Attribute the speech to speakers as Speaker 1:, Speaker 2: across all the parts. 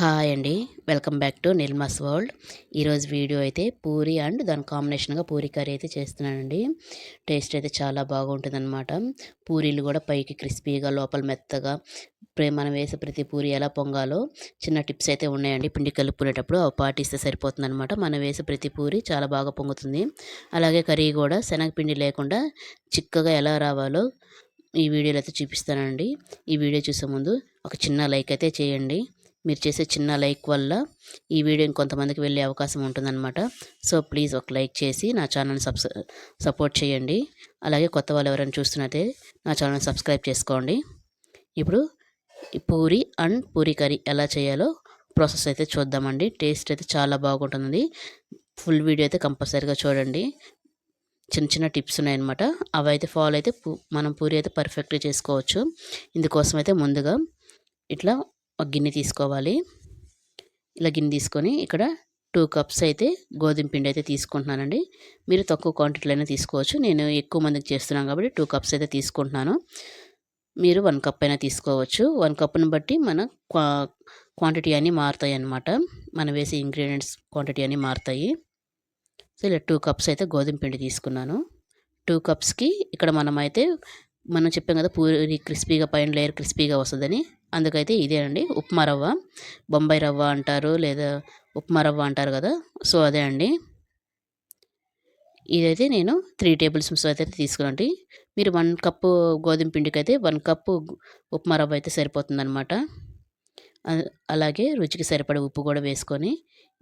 Speaker 1: Hi అండి. Welcome back to Nilma's world. ఈరోజు video అయితే పూరి అండ్ దాని కాంబినేషన్గా పూరి కర్రీ అయితే చేస్తున్నానండి. టేస్ట్ అయితే చాలా బాగుంటుందన్నమాట. పూరీలు కూడా పైకి క్రిస్పీగా లోపల మెత్తగా మనం వేసే ప్రతి పూరి ఎలా పొంగాలో చిన్న టిప్స్ అయితే ఉన్నాయండి. పిండి కలుపుకునేటప్పుడు అవి పాటిస్తే సరిపోతుందన్నమాట. మనం వేసే ప్రతి పూరి చాలా బాగా పొంగుతుంది. అలాగే కర్రీ కూడా శనగపిండి లేకుండా చిక్కగా ఎలా రావాలో ఈ వీడియోలో అయితే చూపిస్తానండి. ఈ వీడియో చూసే ముందు ఒక చిన్న లైక్ అయితే చేయండి. మీరు చేసే చిన్న లైక్ వల్ల ఈ వీడియో ఇంకొంతమందికి వెళ్ళే అవకాశం ఉంటుందన్నమాట. సో ప్లీజ్ ఒక లైక్ చేసి నా ఛానల్ని సబ్స్ సపోర్ట్ చేయండి. అలాగే కొత్త వాళ్ళు ఎవరైనా చూస్తున్నట్టే నా ఛానల్ని సబ్స్క్రైబ్ చేసుకోండి. ఇప్పుడు పూరి అండ్ పూరి కర్రీ ఎలా చేయాలో ప్రాసెస్ అయితే చూద్దామండి. టేస్ట్ అయితే చాలా బాగుంటుంది ఫుల్ వీడియో అయితే కంపల్సరీగా చూడండి. చిన్న చిన్న టిప్స్ ఉన్నాయన్నమాట. అవి అయితే ఫాలో అయితే మనం పూరి అయితే పర్ఫెక్ట్గా చేసుకోవచ్చు. ఇందుకోసం అయితే ముందుగా ఇట్లా ఒక గిన్నె తీసుకోవాలి. ఇలా గిన్నె తీసుకొని ఇక్కడ టూ కప్స్ అయితే గోధుమ పిండి అయితే తీసుకుంటున్నానండి. మీరు తక్కువ క్వాంటిటీలో అయినా తీసుకోవచ్చు. నేను ఎక్కువ మందికి చేస్తున్నాను కాబట్టి టూ కప్స్ అయితే తీసుకుంటున్నాను. మీరు వన్ కప్ అయినా తీసుకోవచ్చు. వన్ కప్ను బట్టి మన క్వా క్వాంటిటీ అన్నీ మారుతాయి అన్నమాట. మనం వేసే ఇంగ్రీడియంట్స్ క్వాంటిటీ అన్నీ మారుతాయి. సో ఇలా టూ కప్స్ అయితే గోధుమ పిండి తీసుకున్నాను. టూ కప్స్కి ఇక్కడ మనం అయితే మనం చెప్పాం కదా పూరి క్రిస్పీగా పైన లేయర్ క్రిస్పీగా వస్తుందని. అందుకైతే ఇదేనండి. ఉప్మా రవ్వ. బొంబాయి రవ్వ అంటారు లేదా ఉప్మా రవ్వ అంటారు కదా సో అదే అండి. ఇదైతే నేను త్రీ టేబుల్ స్పూన్స్ అయితే తీసుకురండి మీరు వన్ కప్పు గోధుమ పిండికి అయితే వన్ కప్పు ఉప్మా రవ్వ అయితే సరిపోతుందన్నమాట. అలాగే రుచికి సరిపడే ఉప్పు కూడా వేసుకొని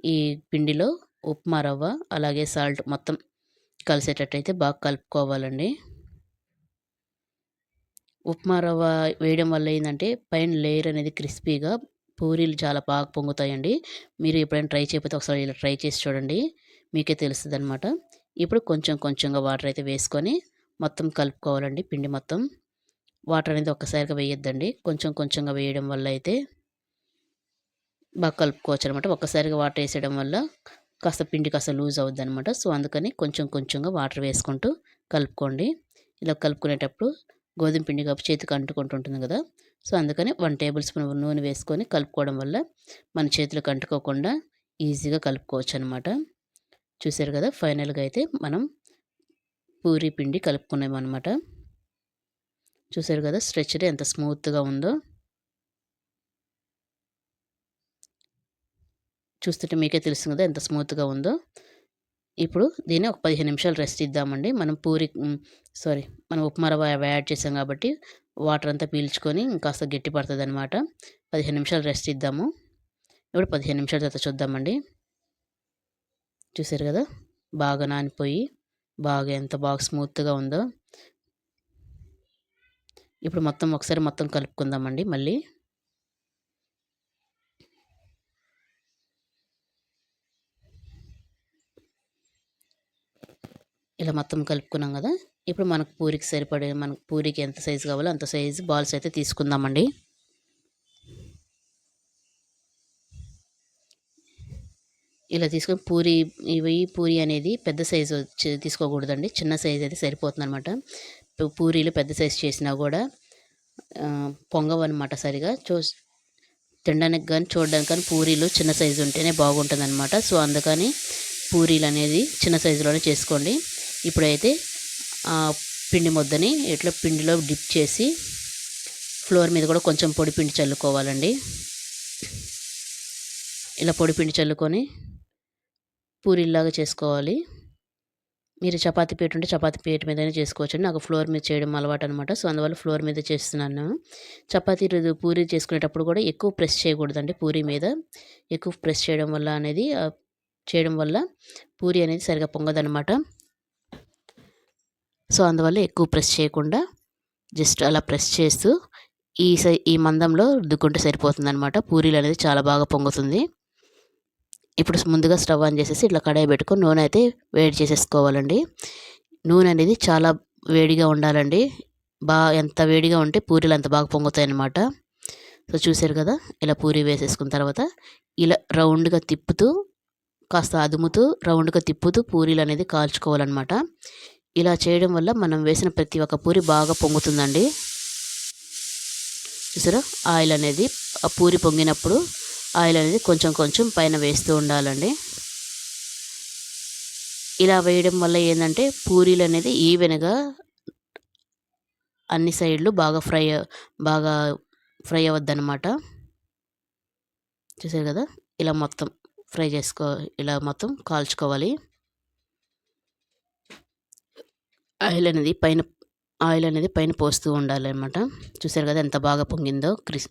Speaker 1: ఈ పిండిలో ఉప్మా రవ్వ అలాగే సాల్ట్ మొత్తం కలిసేటట్టయితే బాగా కలుపుకోవాలండి. ఉప్మా రవ్వ వేయడం వల్ల ఏంటంటే పైన లేయర్ అనేది క్రిస్పీగా పూరీలు చాలా బాగా పొంగుతాయండి. మీరు ఎప్పుడైనా ట్రై చేయకపోతే ఒకసారి ఇలా ట్రై చేసి చూడండి. మీకే తెలుస్తుంది అనమాట ఇప్పుడు కొంచెం కొంచెంగా వాటర్ అయితే వేసుకొని మొత్తం కలుపుకోవాలండి పిండి మొత్తం. వాటర్ అనేది ఒక్కసారిగా వేయొద్దండి. కొంచెం కొంచెంగా వేయడం వల్ల అయితే బాగా కలుపుకోవచ్చు అనమాట ఒక్కసారిగా వాటర్ వేసేయడం వల్ల కాస్త పిండి కాస్త లూజ్ అవుద్ది అనమాట సో అందుకని కొంచెం కొంచెంగా వాటర్ వేసుకుంటూ కలుపుకోండి. ఇలా కలుపుకునేటప్పుడు గోధుమ పిండి కప్పు చేతికి అంటుకుంటుంటుంది కదా. సో అందుకని వన్ టేబుల్ స్పూన్ నూనె వేసుకొని కలుపుకోవడం వల్ల మన చేతులకు అంటుకోకుండా ఈజీగా కలుపుకోవచ్చు అనమాట చూసారు కదా ఫైనల్గా అయితే మనం పూరి పిండి కలుపుకున్నామన్నమాట. చూసారు కదా స్ట్రెచ్డ్ ఎంత స్మూత్గా ఉందో. చూస్తుంటే మీకే తెలుసు కదా ఎంత స్మూత్గా ఉందో. ఇప్పుడు దీన్ని ఒక పదిహేను నిమిషాలు రెస్ట్ ఇద్దామండి. మనం పూరి సారీ మనం ఉప్మా రవ్వ యాడ్ చేసాం కాబట్టి వాటర్ అంతా పీల్చుకొని కాస్త గట్టి పడుతుంది అనమాట పదిహేను నిమిషాలు రెస్ట్ ఇద్దాము. ఇప్పుడు పదిహేను నిమిషాల తర్వాత చూద్దామండి. చూసారు కదా? బాగా నానిపోయి బాగా ఎంత బాగా స్మూత్గా ఉందో. ఇప్పుడు మొత్తం ఒకసారి మొత్తం కలుపుకుందామండి మళ్ళీ. ఇలా మొత్తం కలుపుకున్నాం కదా. ఇప్పుడు మనకు పూరికి సరిపడే మనకు పూరికి ఎంత సైజు కావాలో అంత సైజు బాల్స్ అయితే తీసుకుందామండి. ఇలా తీసుకొని పూరి ఇవి పూరి అనేది పెద్ద సైజు వచ్చి తీసుకోకూడదండి. చిన్న సైజు అయితే సరిపోతుంది అనమాట పూరీలు పెద్ద సైజు చేసినా కూడా పొంగవన్నమాట సరిగా. చూ తినడానికి కానీ చూడడానికి కానీ పూరీలు చిన్న సైజు ఉంటేనే బాగుంటుంది అనమాట సో అందుకని పూరీలు అనేది చిన్న సైజులోనే చేసుకోండి. ఇప్పుడైతే ఆ పిండి ముద్దని ఇట్లా పిండిలో డిప్ చేసి ఫ్లోర్ మీద కూడా కొంచెం పొడి పిండి చల్లుకోవాలండి. ఇలా పొడి పిండి చల్లుకొని పూరీలాగా చేసుకోవాలి. మీరు చపాతీ పీట ఉంటే చపాతీ పీట మీదనే చేసుకోవచ్చు నాకు ఫ్లోర్ మీద చేయడం అలవాటు అనమాట సో అందువల్ల ఫ్లోర్ మీద చేస్తున్నాను. చపాతీ పూరి చేసుకునేటప్పుడు కూడా ఎక్కువ ప్రెస్ చేయకూడదండి పూరి మీద. ఎక్కువ ప్రెస్ చేయడం వల్ల అనేది చేయడం వల్ల పూరి అనేది సరిగా పొంగదనమాట సో అందువల్ల ఎక్కువ ప్రెస్ చేయకుండా జస్ట్ అలా ప్రెస్ చేస్తూ ఈ సై ఈ మందంలో రుద్దుకుంటే సరిపోతుంది అనమాట పూరీలు అనేది చాలా బాగా పొంగుతుంది. ఇప్పుడు ముందుగా స్టవ్ ఆన్ చేసేసి ఇట్లా కడాయి పెట్టుకొని నూనె అయితే వేడి చేసేసుకోవాలండి. నూనె అనేది చాలా వేడిగా ఉండాలండి. బాగా ఎంత వేడిగా ఉంటే పూరీలు అంత బాగా పొంగుతాయి అన్నమాట సో చూసారు కదా ఇలా పూరి వేసేసుకున్న తర్వాత ఇలా రౌండ్గా తిప్పుతూ కాస్త అదుముతూ రౌండ్గా తిప్పుతూ పూరీలు అనేది కాల్చుకోవాలన్నమాట. ఇలా చేయడం వల్ల మనం వేసిన ప్రతి ఒక్క పూరి బాగా పొంగుతుందండి. చూసారా? ఆయిల్ అనేది ఆ పూరి పొంగినప్పుడు ఆయిల్ అనేది కొంచెం కొంచెం పైన వేస్తూ ఉండాలండి. ఇలా వేయడం వల్ల ఏంటంటే పూరీలు అనేది ఈవెన్గా అన్ని సైడ్లు బాగా ఫ్రై బాగా ఫ్రై అవ్వద్దనమాట చూసారు కదా? ఇలా మొత్తం ఫ్రై చేసుకో ఇలా మొత్తం కాల్చుకోవాలి. ఆయిల్ అనేది పైన ఆయిల్ అనేది పైన పోస్తూ ఉండాలన్నమాట. చూసారు కదా ఎంత బాగా పొంగిందో క్రిస్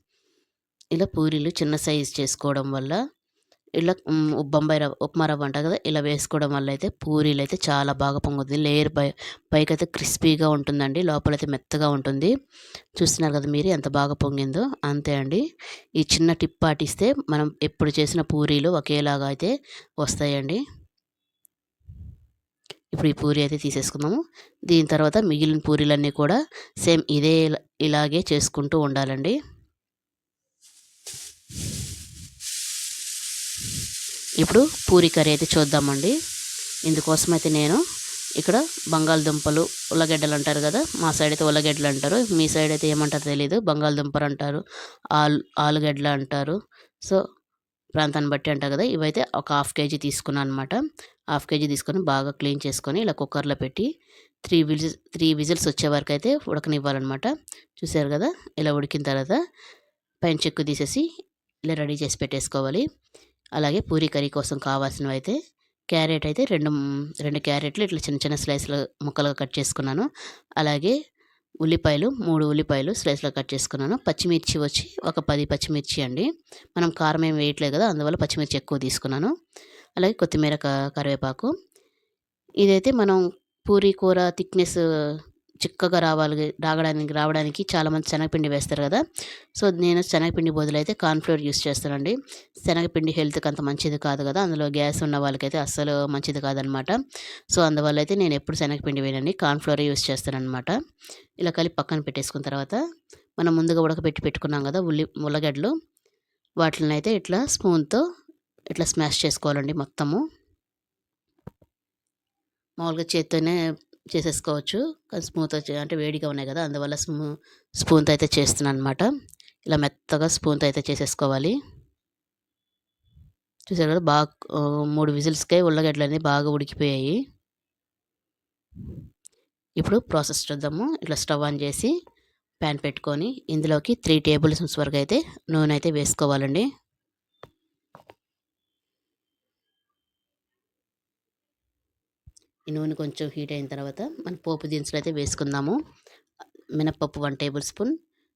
Speaker 1: ఇలా పూరీలు చిన్న సైజ్ చేసుకోవడం వల్ల ఇలా బొంబాయి రవ్వ ఉప్మా రవ్వ అంటారు కదా ఇలా వేసుకోవడం వల్ల అయితే పూరీలు అయితే చాలా బాగా పొంగుతుంది లేయర్ పై పైకైతే క్రిస్పీగా ఉంటుందండి లోపలైతే మెత్తగా ఉంటుంది. చూస్తున్నారు కదా మీరు ఎంత బాగా పొంగిందో. అంతే అండి. ఈ చిన్న టిప్ పాటిస్తే మనం ఎప్పుడు చేసిన పూరీలు ఒకేలాగా అయితే వస్తాయండి. ఇప్పుడు ఈ పూరి అయితే తీసేసుకుందాము. దీని తర్వాత మిగిలిన పూరీలన్నీ కూడా సేమ్ ఇదే ఇలాగే చేసుకుంటూ ఉండాలండి. ఇప్పుడు పూరి కర్రీ అయితే చూద్దామండి. ఇందుకోసం అయితే నేను ఇక్కడ బంగాళదుంపలు ఉల్లగడ్డలు అంటారు కదా మా సైడ్ అయితే ఉల్లగడ్డలు అంటారు. మీ సైడ్ అయితే ఏమంటారో తెలియదు బంగాళదుంపలు అంటారు ఆలు ఆలుగడ్డలు అంటారు. సో ప్రాంతాన్ని బట్టి అంటారు కదా ఇవైతే ఒక హాఫ్ కేజీ తీసుకున్నాను అనమాట హాఫ్ కేజీ తీసుకొని బాగా క్లీన్ చేసుకొని ఇలా కుక్కర్లో పెట్టి త్రీ విజిల్స్ త్రీ విజిల్స్ వచ్చే వరకు అయితే ఉడకనివ్వాలన్నమాట. చూసారు కదా? ఇలా ఉడికిన తర్వాత పైన చెక్కు తీసేసి ఇలా రెడీ చేసి పెట్టేసుకోవాలి. అలాగే పూరీ కర్రీ కోసం కావాల్సినవి అయితే క్యారెట్ అయితే రెండు రెండు క్యారెట్లు ఇట్లా చిన్న చిన్న స్లైస్లు ముక్కలుగా కట్ చేసుకున్నాను. అలాగే ఉల్లిపాయలు మూడు ఉల్లిపాయలు స్లైస్లో కట్ చేసుకున్నాను. పచ్చిమిర్చి వచ్చి ఒక పది పచ్చిమిర్చి అండి. మనం కారం ఏం వేయట్లేదు కదా అందువల్ల పచ్చిమిర్చి ఎక్కువ తీసుకున్నాను. అలాగే కొత్తిమీర కరివేపాకు. ఇదైతే మనం పూరీ కూర థిక్నెస్ చిక్కగా రావాలి రావడానికి రావడానికి చాలామంది శనగపిండి వేస్తారు కదా. సో నేను శనగపిండి బదులు అయితే కార్న్ఫ్లోర్ యూస్ చేస్తానండి. శనగపిండి హెల్త్కి అంత మంచిది కాదు కదా. అందులో గ్యాస్ ఉన్న వాళ్ళకైతే అస్సలు మంచిది కాదనమాట. సో అందువల్ల అయితే నేను ఎప్పుడు శనగపిండి వేయనండి. కార్న్ఫ్లోర్ యూస్ చేస్తానమాట ఇలా కలిపి పక్కన పెట్టేసుకున్న తర్వాత మనం ముందుగా ఉడకబెట్టి పెట్టుకున్నాం కదా ఉల్లి ఉల్లగడ్డలు. వాటిని అయితే ఇట్లా స్పూన్తో ఇట్లా స్మాష్ చేసుకోవాలండి మొత్తము. మామూలుగా చేత్తోనే చేసేసుకోవచ్చు. కానీ స్మూత్ అంటే వేడిగా ఉన్నాయి కదా అందువల్ల స్మూ స్పూన్తో అయితే చేస్తున్నాను అనమాట ఇలా మెత్తగా స్పూన్తో అయితే చేసేసుకోవాలి. చూసారు కదా బాగా మూడు విజిల్స్కే ఉల్లగడ్డలు అనేవి బాగా ఉడికిపోయాయి. ఇప్పుడు ప్రాసెస్ చూద్దాము. ఇట్లా స్టవ్ ఆన్ చేసి ప్యాన్ పెట్టుకొని ఇందులోకి త్రీ టేబుల్ స్పూన్స్ వరకు అయితే నూనె అయితే వేసుకోవాలండి. ఈ నూనె కొంచెం హీట్ అయిన తర్వాత మన పోపు దినుసులు అయితే వేసుకుందాము. మినప్పప్పు వన్ టేబుల్ స్పూన్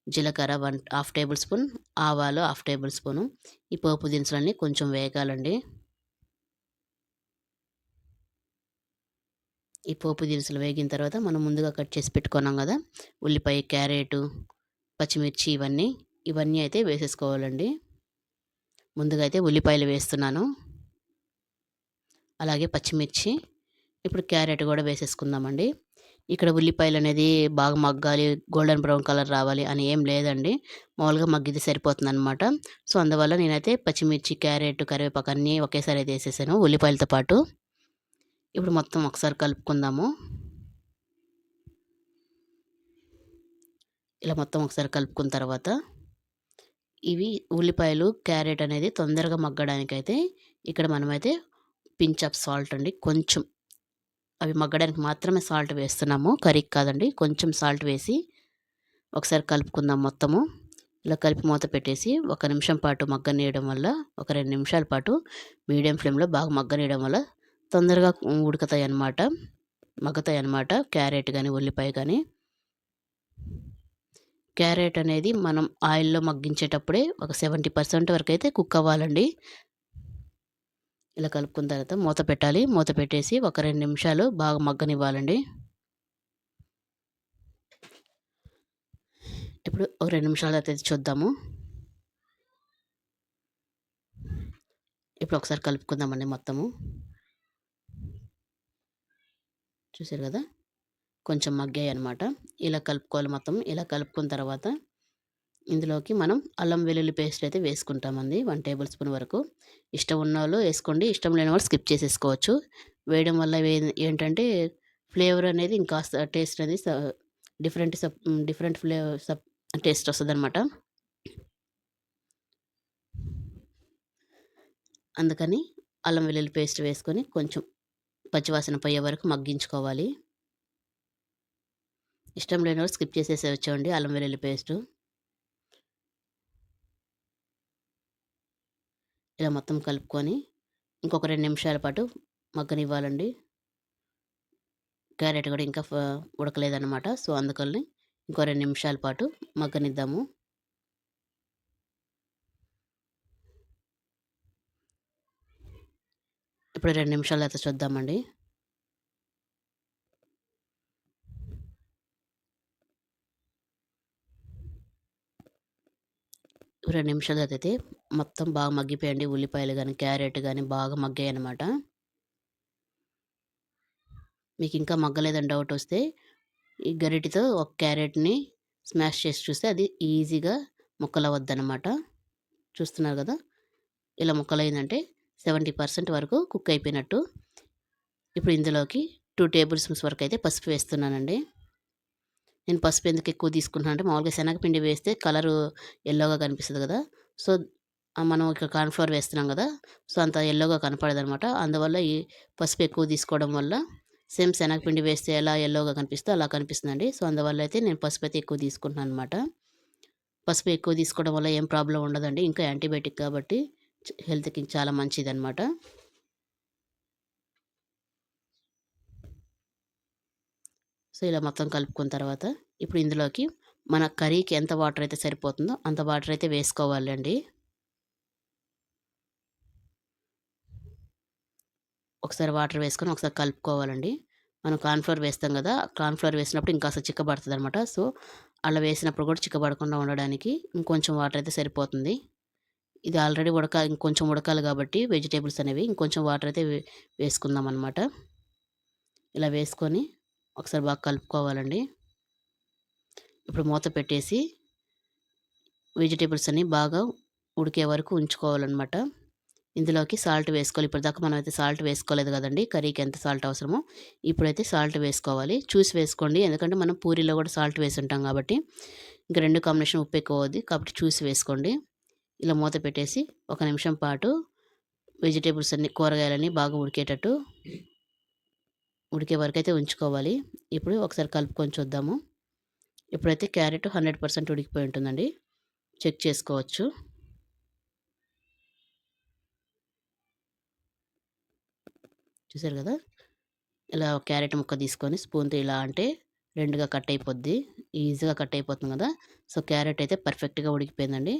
Speaker 1: జీలకర్ర వన్ హాఫ్ టేబుల్ స్పూన్ ఆవాలు హాఫ్ టేబుల్ స్పూను. ఈ పోపు దినుసులన్నీ కొంచెం వేగాలండి. ఈ పోపు దినుసులు వేగిన తర్వాత మనం ముందుగా కట్ చేసి పెట్టుకున్నాం కదా ఉల్లిపాయ క్యారెట్ పచ్చిమిర్చి ఇవన్నీ ఇవన్నీ అయితే వేసేసుకోవాలండి. ముందుగా అయితే ఉల్లిపాయలు వేస్తున్నాను. అలాగే పచ్చిమిర్చి ఇప్పుడు క్యారెట్ కూడా వేసేసుకుందామండి. ఇక్కడ ఉల్లిపాయలు అనేది బాగా మగ్గాలి గోల్డెన్ బ్రౌన్ కలర్ రావాలి అని ఏం లేదండి. మామూలుగా మగ్గితే సరిపోతుంది అనమాట సో అందువల్ల నేనైతే పచ్చిమిర్చి క్యారెట్ కరివేపాకు అన్నీ ఒకేసారి అయితే వేసేసాను ఉల్లిపాయలతో పాటు. ఇప్పుడు మొత్తం ఒకసారి కలుపుకుందాము. ఇలా మొత్తం ఒకసారి కలుపుకున్న తర్వాత ఇవి ఉల్లిపాయలు క్యారెట్ అనేది తొందరగా మగ్గడానికైతే ఇక్కడ మనమైతే పించ్ ఆఫ్ సాల్ట్ అండి. కొంచెం అవి మగ్గడానికి మాత్రమే సాల్ట్ వేస్తున్నాము. కర్రీకి కాదండి. కొంచెం సాల్ట్ వేసి ఒకసారి కలుపుకుందాం మొత్తము. ఇలా కలిపి మూత పెట్టేసి ఒక నిమిషం పాటు మగ్గనీయడం వల్ల ఒక రెండు నిమిషాల పాటు మీడియం ఫ్లేమ్లో బాగా మగ్గనీయడం వల్ల తొందరగా ఉడుకుతాయి అన్నమాట మగ్గుతాయి అన్నమాట క్యారెట్ కానీ ఉల్లిపాయ కానీ క్యారెట్ అనేది మనం ఆయిల్లో మగ్గించేటప్పుడే ఒక సెవెంటీ పర్సెంట్ వరకు అయితే కుక్ అవ్వాలండి. ఇలా కలుపుకున్న తర్వాత మూత పెట్టాలి. మూత పెట్టేసి ఒక రెండు నిమిషాలు బాగా మగ్గనివ్వాలండి. ఇప్పుడు ఒక రెండు నిమిషాల తర్వాత చూద్దాము. ఇప్పుడు ఒకసారి కలుపుకుందామండి మొత్తము. చూసారు కదా? కొంచెం మగ్గాయి అనమాట ఇలా కలుపుకోవాలి మొత్తం. ఇలా కలుపుకున్న తర్వాత ఇందులోకి మనం అల్లం వెల్లుల్లి పేస్ట్ అయితే వేసుకుంటామండి వన్ టేబుల్ స్పూన్ వరకు. ఇష్టం ఉన్న వాళ్ళు వేసుకోండి ఇష్టం లేని వాళ్ళు స్కిప్ చేసేసుకోవచ్చు. వేయడం వల్ల ఏంటంటే ఫ్లేవర్ అనేది ఇంకా టేస్ట్ అనేది డిఫరెంట్ సప్ డిఫరెంట్ ఫ్లేవర్ సప్ టేస్ట్ వస్తుంది అనమాట అందుకని అల్లం వెల్లుల్లి పేస్ట్ వేసుకొని కొంచెం పచ్చివాసన పోయే వరకు మగ్గించుకోవాలి. ఇష్టం లేని వాళ్ళు స్కిప్ చేసేసే వచ్చేయండి అల్లం వెల్లుల్లి పేస్టు. ఇలా మొత్తం కలుపుకొని ఇంకొక రెండు నిమిషాల పాటు మగ్గనివ్వాలండి. క్యారెట్ కూడా ఇంకా ఉడకలేదన్నమాట. సో అందుకని ఇంకో రెండు నిమిషాల పాటు మగ్గనిద్దాము. ఇప్పుడు రెండు నిమిషాలు అయితే చూద్దామండి. రెండు నిమిషాలు అయితే మొత్తం బాగా మగ్గిపోయండి. ఉల్లిపాయలు కానీ క్యారెట్ కానీ బాగా మగ్గాయి అనమాట మీకు ఇంకా మగ్గలేదని డౌట్ వస్తే ఈ గరిటితో ఒక క్యారెట్ని స్మాష్ చేసి చూస్తే అది ఈజీగా ముక్కలవద్దనమాట చూస్తున్నారు కదా? ఇలా ముక్కలైందంటే సెవెంటీ పర్సెంట్ వరకు కుక్ అయిపోయినట్టు. ఇప్పుడు ఇందులోకి టూ టేబుల్ స్పూన్స్ వరకు అయితే పసుపు వేస్తున్నానండి. నేను పసుపు ఎందుకు ఎక్కువ తీసుకుంటున్నాను అంటే మామూలుగా శనగపిండి వేస్తే కలరు ఎల్లోగా కనిపిస్తుంది కదా? సో మనం ఇక కార్న్ఫ్లవర్ వేస్తున్నాం కదా సో అంత ఎల్లోగా కనపడదు అనమాట అందువల్ల ఈ పసుపు ఎక్కువ తీసుకోవడం వల్ల సేమ్ శనగపిండి వేస్తే ఎలా ఎల్లోగా కనిపిస్తే అలా కనిపిస్తుందండి. సో అందువల్ల అయితే నేను పసుపు అయితే ఎక్కువ తీసుకుంటున్నాను అనమాట. పసుపు ఎక్కువ తీసుకోవడం వల్ల ఏం ప్రాబ్లం ఉండదండి. ఇంకా యాంటీబయాటిక్ కాబట్టి హెల్త్కి చాలా మంచిది అనమాట సో ఇలా మొత్తం కలుపుకున్న తర్వాత ఇప్పుడు ఇందులోకి మన కర్రీకి ఎంత వాటర్ అయితే సరిపోతుందో అంత వాటర్ అయితే వేసుకోవాలండి. ఒకసారి వాటర్ వేసుకొని ఒకసారి కలుపుకోవాలండి. మనం కార్న్ఫ్లవర్ వేస్తాం కదా కార్న్ఫ్లవర్ వేసినప్పుడు ఇంకా అసలు చిక్కబడుతుంది అనమాట సో అలా వేసినప్పుడు కూడా చిక్కబడకుండా ఉండడానికి ఇంకొంచెం వాటర్ అయితే సరిపోతుంది. ఇది ఆల్రెడీ ఉడక ఇంకొంచెం ఉడకాలి కాబట్టి వెజిటేబుల్స్ అనేవి ఇంకొంచెం వాటర్ అయితే వేసుకుందాం అనమాట ఇలా వేసుకొని ఒకసారి బాగా కలుపుకోవాలండి. ఇప్పుడు మూత పెట్టేసి వెజిటేబుల్స్ అన్నీ బాగా ఉడికే వరకు ఉంచుకోవాలన్నమాట. ఇందులోకి సాల్ట్ వేసుకోవాలి. ఇప్పటిదాకా మనం అయితే సాల్ట్ వేసుకోలేదు కదండి. కర్రీకి ఎంత సాల్ట్ అవసరమో ఇప్పుడైతే సాల్ట్ వేసుకోవాలి. చూసి వేసుకోండి. ఎందుకంటే మనం పూరీలో కూడా సాల్ట్ వేసి ఉంటాం కాబట్టి ఇంకా రెండు కాంబినేషన్ ఉప్పు ఎక్కువ అవుద్ది కాబట్టి చూసి వేసుకోండి. ఇలా మూత పెట్టేసి ఒక నిమిషం పాటు వెజిటేబుల్స్ అన్ని కూరగాయలన్నీ బాగా ఉడికేటట్టు ఉడికే వరకు అయితే ఉంచుకోవాలి. ఇప్పుడు ఒకసారి కలుపుకొని చూద్దాము. ఇప్పుడైతే క్యారెట్ హండ్రెడ్ పర్సెంట్ ఉడికిపోయి ఉంటుందండి చెక్ చేసుకోవచ్చు. చూసారు కదా? ఇలా క్యారెట్ ముక్క తీసుకొని స్పూన్తో ఇలా అంటే రెండుగా కట్ అయిపోద్ది ఈజీగా కట్ అయిపోతుంది కదా? సో క్యారెట్ అయితే పర్ఫెక్ట్గా ఉడికిపోయిందండి.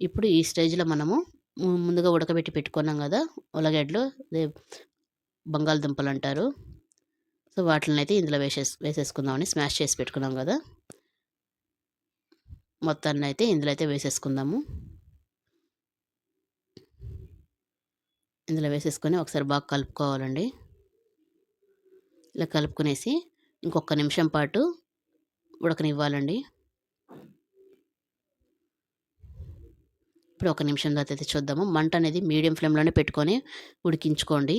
Speaker 1: ఇప్పుడు ఈ స్టేజ్లో మనము ముందుగా ఉడకబెట్టి పెట్టుకున్నాం కదా? ఉల్లగడ్డలు బంగాళదుంపలు అంటారు. సో వాటిని అయితే ఇందులో వేసేస్ వేసేసుకుందామని స్మాష్ చేసి పెట్టుకున్నాం కదా? మొత్తాన్ని అయితే ఇందులో అయితే వేసేసుకుందాము. ఇందులో వేసేసుకొని ఒకసారి బాగా కలుపుకోవాలండి. ఇలా కలుపుకునేసి ఇంకొక నిమిషం పాటు ఉడకనివ్వాలండి. ఇప్పుడు ఒక నిమిషం తర్వాత అయితే చూద్దాము. మంట అనేది మీడియం ఫ్లేమ్లోనే పెట్టుకొని ఉడికించుకోండి.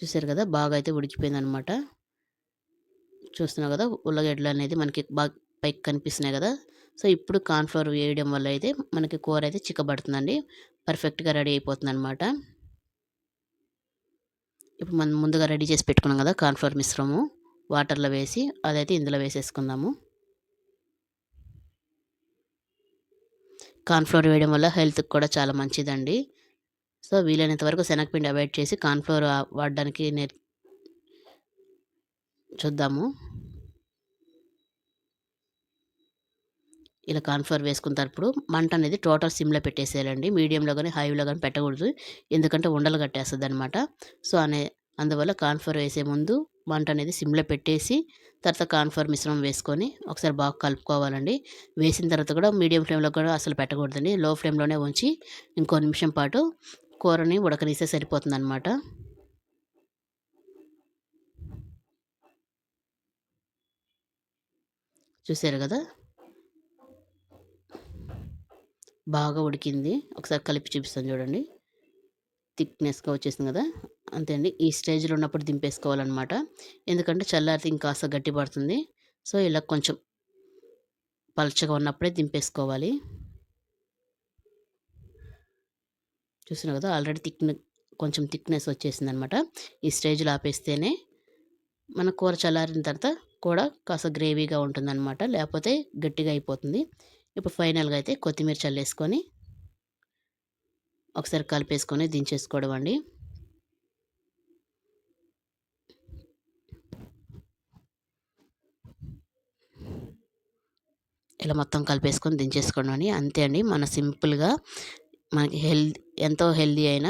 Speaker 1: చూసారు కదా బాగా అయితే ఉడికిపోయిందనమాట. చూస్తున్నావు కదా ఉల్లగడ్డలు అనేది మనకి బాగా పైకి కనిపిస్తున్నాయి కదా. సో ఇప్పుడు కార్న్ఫ్లవర్ వేయడం వల్ల అయితే మనకి కూర అయితే చిక్కబడుతుందండి. పర్ఫెక్ట్గా రెడీ అయిపోతుంది అనమాట ఇప్పుడు మనం ముందుగా రెడీ చేసి పెట్టుకున్నాం కదా కార్న్ఫ్లవర్ మిశ్రమం వాటర్లో వేసి అదైతే ఇందులో వేసేసుకుందాము. కాన్ఫ్లోర్ వేయడం వల్ల హెల్త్కి కూడా చాలా మంచిదండి. సో వీలైనంత వరకు శనగపిండి అవాయిడ్ చేసి కార్న్ఫ్లోర్ వాడడానికి నేర్ చూద్దాము. ఇలా కార్న్ఫ్లోర్ వేసుకున్నప్పుడు మంట అనేది టోటల్ సిమ్లో పెట్టేసేయాలండి. మీడియంలో కానీ హైలో కానీ పెట్టకూడదు. ఎందుకంటే ఉండలు కట్టేస్తుంది అనమాట సో అనే అందువల్ల కాన్ఫర్ వేసే ముందు మంట అనేది సిమ్లో పెట్టేసి తర్వాత కాన్ఫర్ మిశ్రమం వేసుకొని ఒకసారి బాగా కలుపుకోవాలండి. వేసిన తర్వాత కూడా మీడియం ఫ్లేమ్లో కూడా అసలు పెట్టకూడదండి. లో ఫ్లేమ్లోనే ఉంచి ఇంకో నిమిషం పాటు కూరని ఉడకనిస్తే సరిపోతుంది అనమాట చూసారు కదా? బాగా ఉడికింది. ఒకసారి కలిపి చూపిస్తాను చూడండి. థిక్నెస్గా వచ్చేసింది కదా. అంతే అండి. ఈ స్టేజ్లో ఉన్నప్పుడు దింపేసుకోవాలన్నమాట. ఎందుకంటే చల్లారితే ఇంకాస్త గట్టి పడుతుంది. సో ఇలా కొంచెం పలచగా ఉన్నప్పుడే దింపేసుకోవాలి. చూసిన కదా ఆల్రెడీ థిక్ కొంచెం థిక్నెస్ వచ్చేసింది అనమాట ఈ స్టేజ్లో ఆపేస్తేనే మన కూర చల్లారిన తర్వాత కూడా కాస్త గ్రేవీగా ఉంటుందన్నమాట. లేకపోతే గట్టిగా అయిపోతుంది. ఇప్పుడు ఫైనల్గా అయితే కొత్తిమీర చల్లేసుకొని ఒకసారి కలిపేసుకొని దించేసుకోవడం అండి. ఇలా మొత్తం కలిపేసుకొని దించేసుకోవడం అని అంతే అండి. మన సింపుల్గా మనకి హెల్దీ ఎంతో హెల్దీ అయిన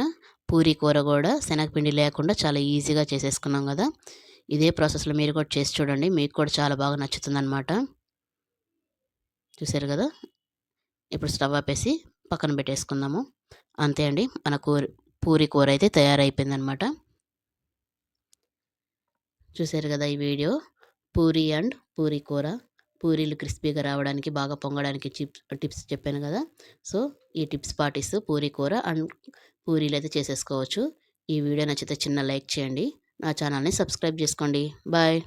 Speaker 1: పూరీ కూర కూడా శనగపిండి లేకుండా చాలా ఈజీగా చేసేసుకున్నాం కదా. ఇదే ప్రాసెస్లో మీరు కూడా చేసి చూడండి. మీకు కూడా చాలా బాగా నచ్చుతుందన్నమాట. చూసారు కదా? ఇప్పుడు స్టవ్ ఆపేసి పక్కన పెట్టేసుకుందాము. అంతే అండి. మన కూర పూరి కూర అయితే తయారైపోయిందనమాట. చూసారు కదా ఈ వీడియో? పూరి అండ్ పూరి కూర. పూరీలు క్రిస్పీగా రావడానికి బాగా పొంగడానికి చిప్స్ టిప్స్ చెప్పాను కదా? సో ఈ టిప్స్ పాటిస్తూ పూరి కూర అండ్ పూరీలు అయితే చేసేసుకోవచ్చు. ఈ వీడియో నచ్చితే చిన్న లైక్ చేయండి. నా ఛానల్ని సబ్స్క్రైబ్ చేసుకోండి. బాయ్!